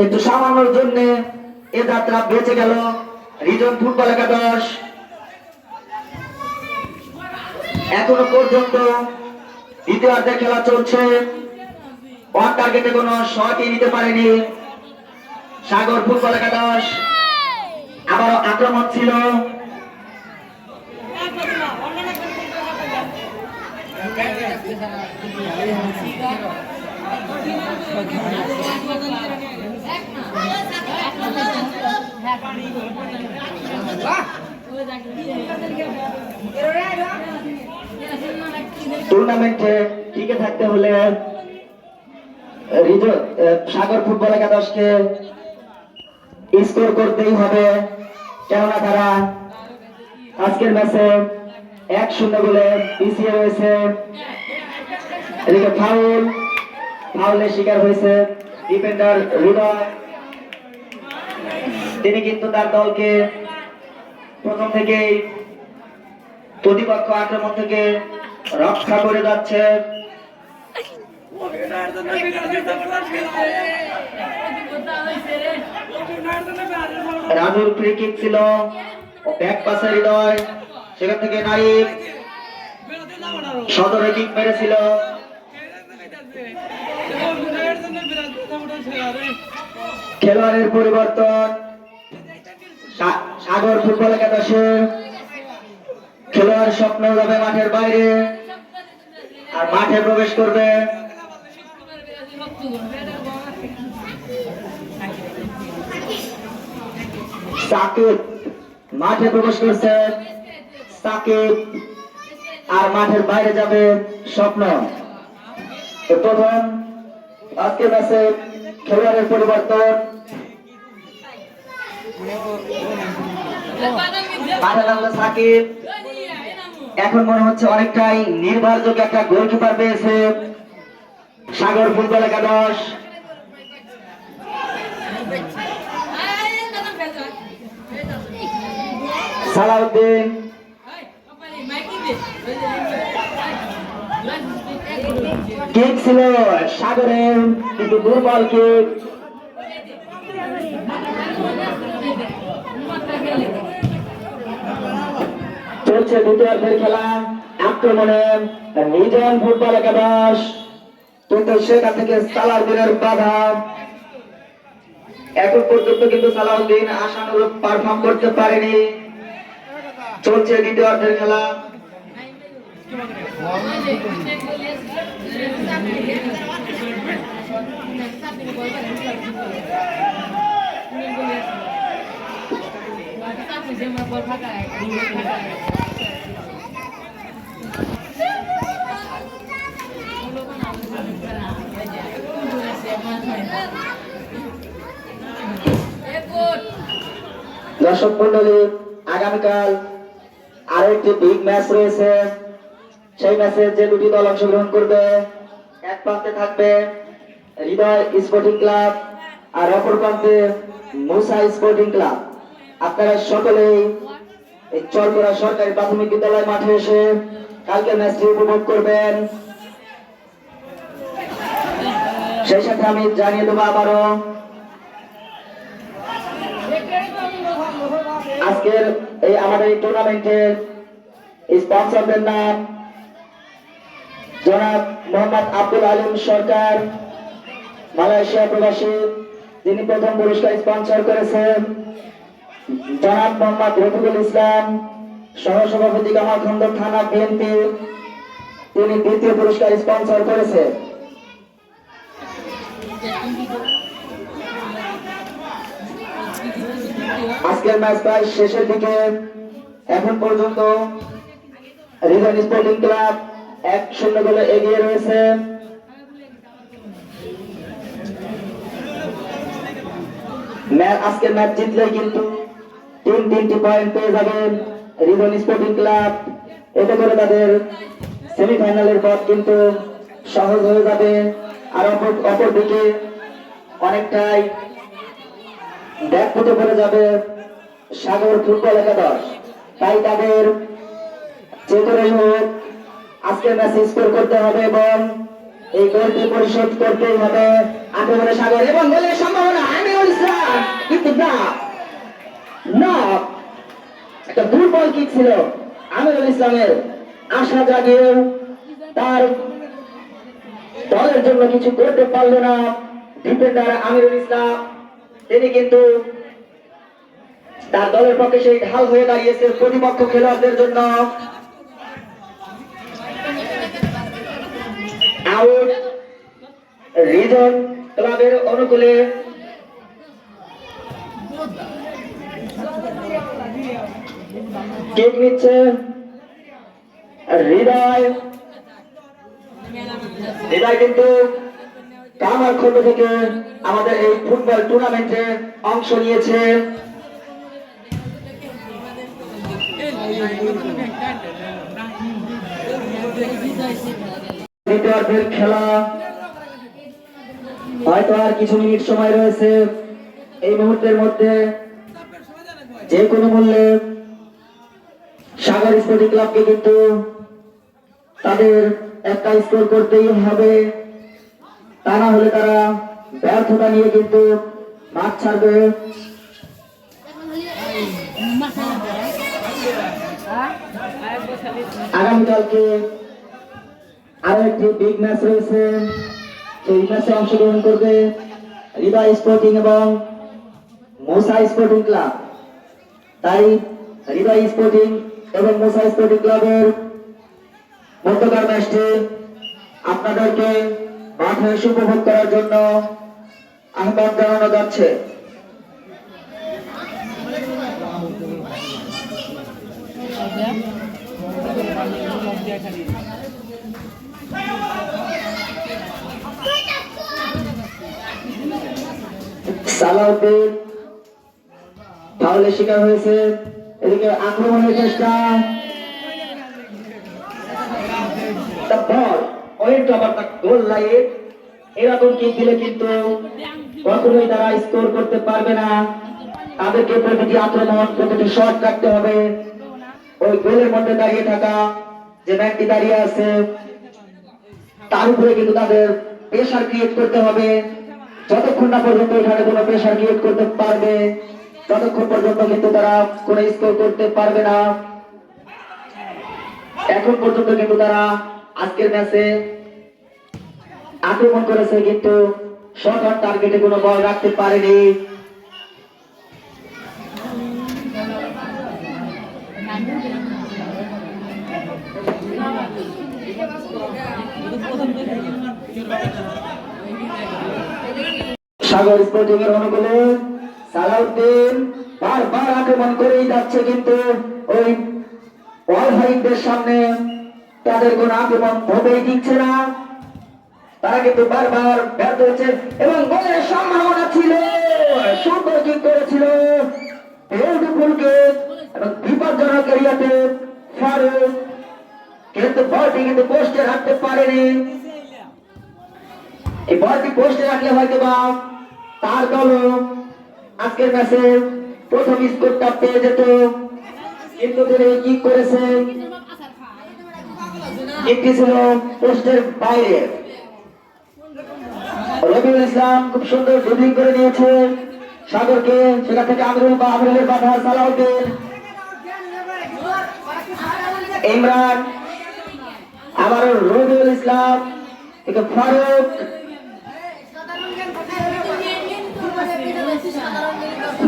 একটু সামান্যর জন্য এ যাত্রা বেঁচে গেল। রিজন ফুটবল একাদশ। এখনও পর্যন্ত দ্বিতীয়ার্ধের খেলা চলছে। ওয়ান টার্গেটে কোনো শটই নিতে পারেনি সাগর ফুটবল একাদশ। আবারও আক্রমণ ছিল। টুর্নামেন্টে টিকে থাকতে হলে সাগর ফুটবল একাদশকে স্কোর করতেই হবে। কেননা তারা আজকের ম্যাচে এক শূন্য বলে পিছিয়ে রয়েছে। এদিকে ফাউল ফাউলের শিকার হয়েছে ডিফেন্ডার হৃদয় তিনি কিন্তু তার দলকে প্রথম থেকেই প্রতিপক্ষ আক্রমণ থেকে রক্ষা করে যাচ্ছে। রাজুর ফ্রি কিক ছিল ব্যাক পাসে হৃদয়, সেখান থেকে নাইম সদরে কিক মেরেছিল। খেলোয়াড়ের পরিবর্তন। সাগর ফুটবল একাদশে খেলোয়াড় স্বপ্ন যাবে মাঠের বাইরে আর মাঠে প্রবেশ করবে? সাকিব, মাঠে প্রবেশ করছে। সাকিব, আর মাঠের বাইরে যাবে স্বপ্ন। প্রথম আজকে ম্যাচে খেলোয়াড়ের পরিবর্তন। এখন মনে হচ্ছে অনেকটাই নির্ভরযোগ্য একটা গোলকিপার পেয়েছে। সাগর ফুটবল একাদশ। সালাউদ্দিন। কিক ছিল সাগরের, কিন্তু দুর্বল কিক। চলছে দ্বিতীয়ার্ধের খেলা। আক্রমণে নিজন ফুটবল একাদশ। কিন্তু সেখান থেকে সালাউদ্দিনের বাধা। এখন পর্যন্ত কিন্তু সালাউদ্দিন আশানুরূপ পারফর্ম করতে পারেনি। চলছে দ্বিতীয়ার্ধের খেলা। দর্শক মন্ডলী, আগামীকাল আরও একটি বিগ ম্যাচ রয়েছে। সেই ম্যাচে যে দুটি দল অংশগ্রহণ করবে এক প্রান্তে থাকবে হৃদয় স্পোর্টিং ক্লাব আর অপর প্রান্তে মুসা স্পোর্টিং ক্লাব। আপনারা সকলেই এই চরকরা সরকারি প্রাথমিক বিদ্যালয় মাঠে এসে কালকে ম্যাচটি উপভোগ করবেন। সেই সাথে আমি জানিয়ে দেবো আবারও। আজকের এই আমাদের এই টুর্নামেন্টের স্পন্সরদের নাম জনাব মোহাম্মদ আব্দুল সরকার, মালয়েশিয়া প্রবাসী প্রথম পুরস্কার স্পন্সর করেছেন। জনাব মোহাম্মদ রফিকুল ইসলাম, সহসভাপতি কামাখন্দ থানা বিএনপি তিনি দ্বিতীয় পুরস্কার স্পন্সর করেছেন। আজকের ম্যাচ প্রায় শেষের দিকে। এখন পর্যন্ত রিজন স্পোর্টিং ক্লাব এক শূন্য গোলে এগিয়ে রয়েছে। ম্যাচ আজকের ম্যাচ জিতলে কিন্তু তিন তিনটি পয়েন্ট পেয়ে যাবেন রিজন স্পোর্টিং ক্লাব। এতে করে তাদের সেমিফাইনালের পথ কিন্তু সহজ হয়ে যাবে। আর অপরদিকে অনেকটাই ব্যাকফুটে পড়ে যাবে সাগর ফুটবল একাদশ। তাই তাদের যে হোক আজকের ম্যাচে স্কোর করতে হবে এবং এই গোলটি পরিশোধ করতেই হবে আক্রমণে সাগর এবং গোলের সম্ভাবনা আমিরুল ইসলাম। কিন্তু না না, একটা দুর্বল কিক ছিল আমিরুল ইসলামের। আশা জাগিয়েও তার দলের জন্য কিছু করতে পারল না। ডিফেন্ডার আমিরুল ইসলাম, তিনি কিন্তু তার দলের পক্ষে সেই ঢাল হয়ে দাঁড়িয়েছে প্রতিপক্ষ খেলোয়াড়দের জন্য। আউট রিজন ক্লাবের অনুকূলে। কেক নিচ্ছে। হৃদয়। হৃদয় কিন্তু কামার খন্ড থেকে আমাদের এই ফুটবল টুর্নামেন্টে অংশ নিয়েছে। দ্বিতীয়ার্ধের খেলা। হয়তো আর কিছু মিনিট সময় রয়েছে এই মুহূর্তের মধ্যে। যে কোনো মূল্যে সাগর স্পোর্টিং ক্লাবকে কিন্তু তাদের একটা স্কোর করতেই হবে। তা না হলে তারা ব্যর্থতা নিয়ে কিন্তু মাঠ ছাড়বে। আগামীকালকে আরও একটি বিগ ম্যাচ রয়েছে। সেই ম্যাচে অংশগ্রহণ করবে হৃদয় স্পোর্টিং এবং মোসা স্পোর্টিং ক্লাব তাই হৃদয় স্পোর্টিং এবং মোসা স্পোর্টিং ক্লাবের মধ্যকার ম্যাচটি আপনাদেরকে মাঠে উপভোগ করার জন্য আহ্বান জানানো যাচ্ছে। সালাউদ্দিন, ফাউলের শিকার হয়েছে। এদিকে আক্রমণের চেষ্টা। তাদেরকে দাঁড়িয়ে থাকা যে কিন্তু তাদের প্রেশার ক্রিয়েট করতে হবে। যতক্ষণ না পর্যন্ত এখানে কোনো প্রেশার ক্রিয়েট করতে পারবে, ততক্ষণ পর্যন্ত কিন্তু তারা কোনো স্কোর করতে পারবে না। এখন পর্যন্ত কিন্তু তারা আজকের ম্যাচে আক্রমণ করেছে কিন্তু শর্ট টার্গেটে কোনো বল রাখতে পারেনি। সাগর স্পোর্টিং এর অনুকূলে সালাউদ্দিন বারবার আক্রমণ করেই যাচ্ছে কিন্তু ওই অলহাইনদের সামনে তাদের কোন আক্রমণ হতেই দিচ্ছে না। তারা কিন্তু বারবার ব্যর্থ হচ্ছে এবং গোলের সম্ভাবনা ছিল, সুন্দর কিক করেছিল। এবং বিপজ্জনক এরিয়াতে ফারুক কিন্তু বলটি কিন্তু পোস্টে রাখতে পারেনি। এই বলটি পোস্টে রাখলে হয়তো বা তার দল আজকের ম্যাচে প্রথম স্কোরটা পেয়ে যেত। কিন্তু তিনি কি করেছে একটি ছিল পোস্টের বাইরে। রবিউল ইসলাম খুব সুন্দর ড্রিবলিং করে নিয়েছে সাগরকে সেখান থেকে আমিরুল বা আমিরুলের বাধা সালাউদ্দিন। ইমরান, আবার রবিউল ইসলাম থেকে Faruk.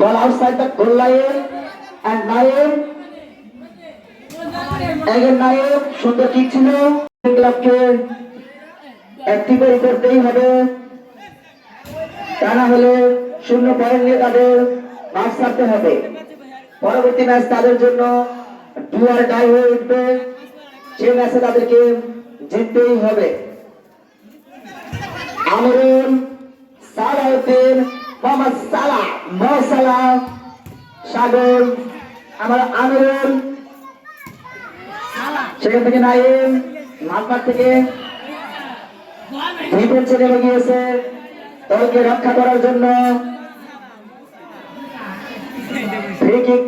ball outside the goal line and Naim again Naim সুন্দর কিক ছিল। ক্লাবকে অ্যাক্টিভেট করতেই হবে। তা না হলে শূন্য পয়েন্ট নিয়ে তাদের মাঠ ছাড়তে হবে। পরবর্তী ম্যাচ তাদের জন্য ডু আর ডাই হয়ে উঠবে। সে ম্যাচে তাদেরকে জিততেই হবে। আমরুল সালাউদ্দিন, মোহাম্মদ সালাহ মহসালা সাগর, আমার আমিরুল সেখান থেকে নাইম মাঠমাঠ থেকে ডিফেন্সে নেমে গিয়েছে। দলকে রক্ষা করার জন্য ফ্রি কিক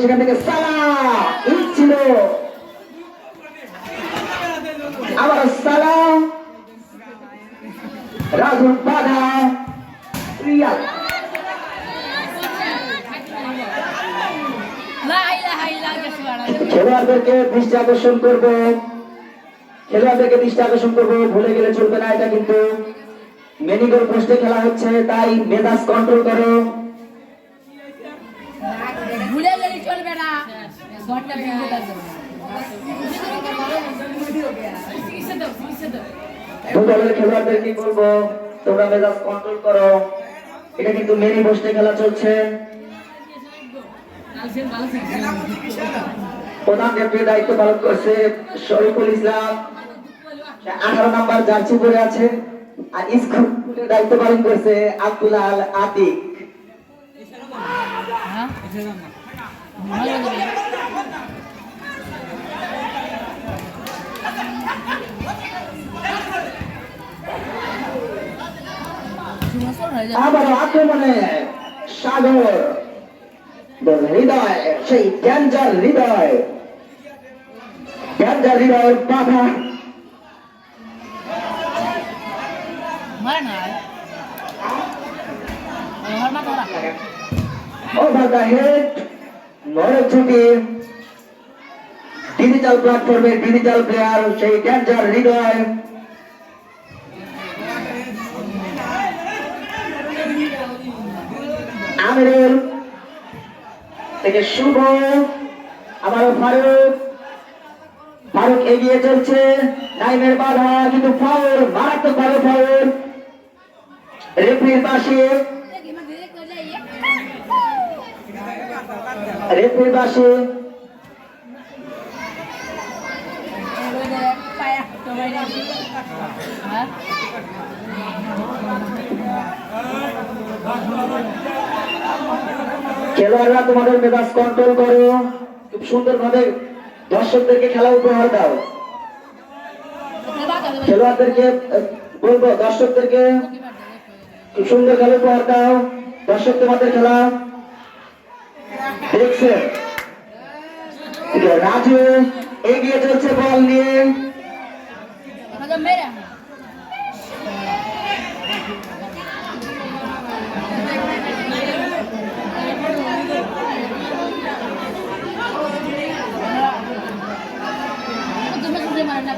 সেখান থেকে সালা ইট আবার সালাম রাজু বাধা খেলোয়াড়দেরকে দৃষ্টি আকর্ষণ করবে। খেলোয়াড়দেরকে দৃষ্টি আকর্ষণ করবে ভুলে গেলে চলবে না এটা কিন্তু। মেনিগোল পোস্টে খেলা হচ্ছে তাই মেজাজ কন্ট্রোল করো। ভুলে গেলে চলবে না। ঘরটা ভেঙে খেলোয়াড়দেরকে বলব? তোমরা মেজাজ কন্ট্রোল করো। এটা কিন্তু মেনি পোস্টে খেলা চলছে। প্রধান রেফারির দায়িত্ব পালন করছে শরীফুল ইসলাম। আঠারো নাম্বার জার্সি পরে আছে আর স্কুলের দায়িত্ব পালন করছে আব্দুল আতিক। হ্যাঁ ভালো যাবে সুমাসর হয়ে যাবে আবার আক্রমণে সাগর। হৃদয়, সেই ড্যাঞ্জার হৃদয়। বাধা ওভার দ্য হেড মরক ছুটি ডিজিটাল প্ল্যাটফর্মে ডিজিটাল প্লেয়ার সেই ড্যাঞ্জার হৃদয়। আমিরুল থেকে শুভ। ফারুক ফারুক এগিয়ে চলছে। নাইমের বাধা, কিন্তু ফাউল মারাত্মক ভাবে ফাউল রেফরির পাশে রেফরির পাশে খেলোয়াড়রা তোমাদের মেজাজ কন্ট্রোল করো। খুব সুন্দরভাবে দর্শকদেরকে খেলা উপহার দাও। খেলোয়াড়দেরকে বলব, দর্শকদেরকে সুন্দর খেলা উপহার দাও। দর্শক, তোমাদের খেলা দেখছে। রাজু এগিয়ে চলছে বল নিয়ে মেরে তুমি শুনে মারে না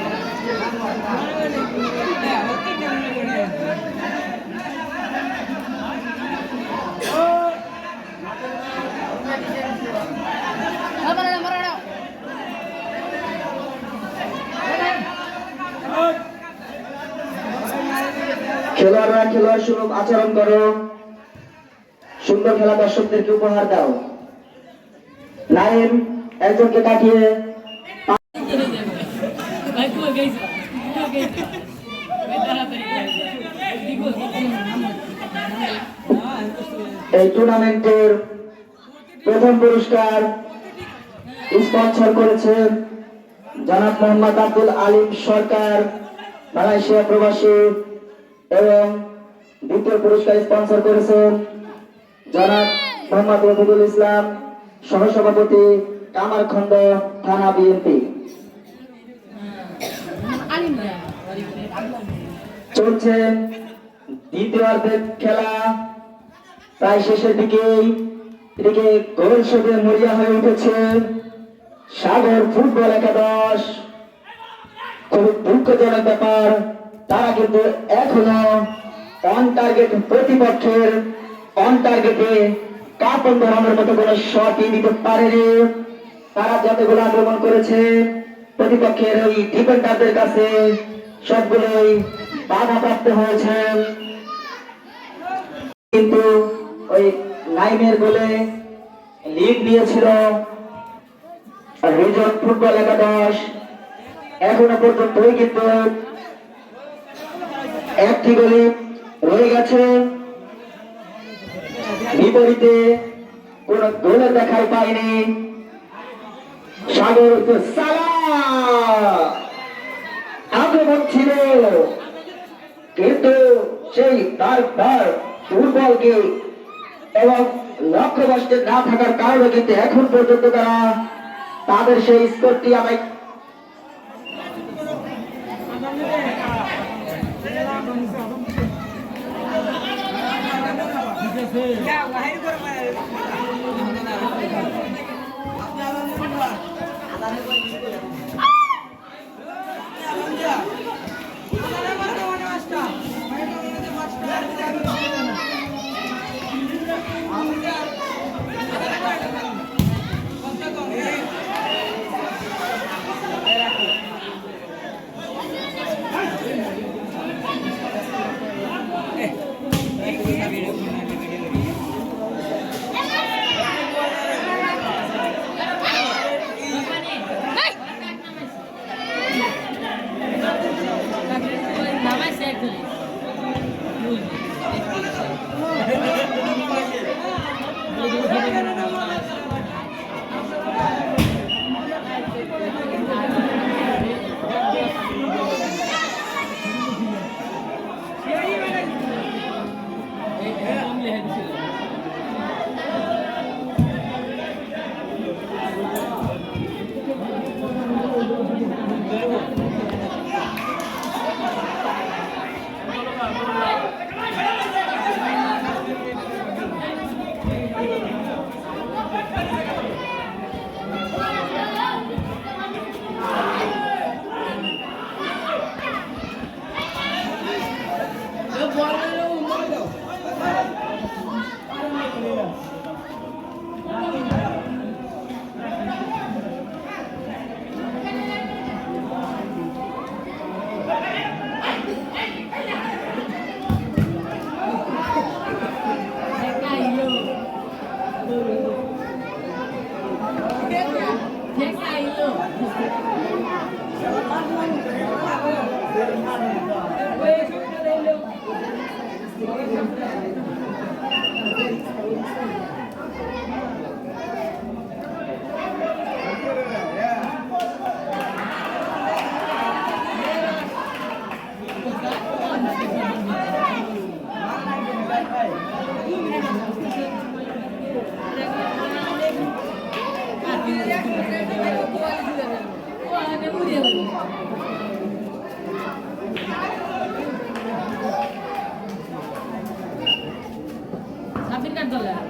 মারা না মারা না খেলোয়াড়রা খেলোয়াড় সুলভ আচরণ করো। সুন্দর খেলা দর্শকদেরকে উপহার দাও। লাইন একজনকে কাটিয়ে এই টুর্নামেন্টের প্রথম পুরস্কার স্পন্সর করেছেন জনাব মোহাম্মদ আব্দুল আলিম সরকার, মালয়েশিয়া প্রবাসী এবং দ্বিতীয় পুরস্কার স্পন্সর করেছেন জনাব মোহাম্মদ রফিকুল ইসলাম, সহসভাপতি কামারখন্দ থানা বিএনপি আলিম চলছে দ্বিতীয়ার্ধের খেলা। প্রায় শেষের দিকেই এদিকে গোল শোধে মরিয়া হয়ে উঠেছে সাগর ফুটবল একাদশ। খুব দুঃখজনক ব্যাপার, তারা কিন্তু এখনও অন টার্গেট প্রতিপক্ষের অন টার্গেটে কাপন ধরানোর মতো কোনো শটই দিতে পারেনি। তারা যতগুলো আক্রমণ করেছে, প্রতিপক্ষের ওই ডিফেন্ডারদের কাছে সবগুলোই বাধা প্রাপ্ত হয়েছে কিন্তু ওই নাইমের গোলে লিড নিয়েছিল রিজন ফুটবল একাদশ। এখনও পর্যন্তই কিন্তু একটি গোলে রয়ে গেছে। বিপরীতে কোন গোলে দেখাই পায়নি। সাগর সালা আক্রমণ ছিল। কিন্তু সেই তারপর ফুটবলকে এবং লক্ষ্য বসতে না থাকার কারণে কিন্তু এখন পর্যন্ত তারা তাদের সেই স্কোরটি আমি Yeah, Caiu. dólar.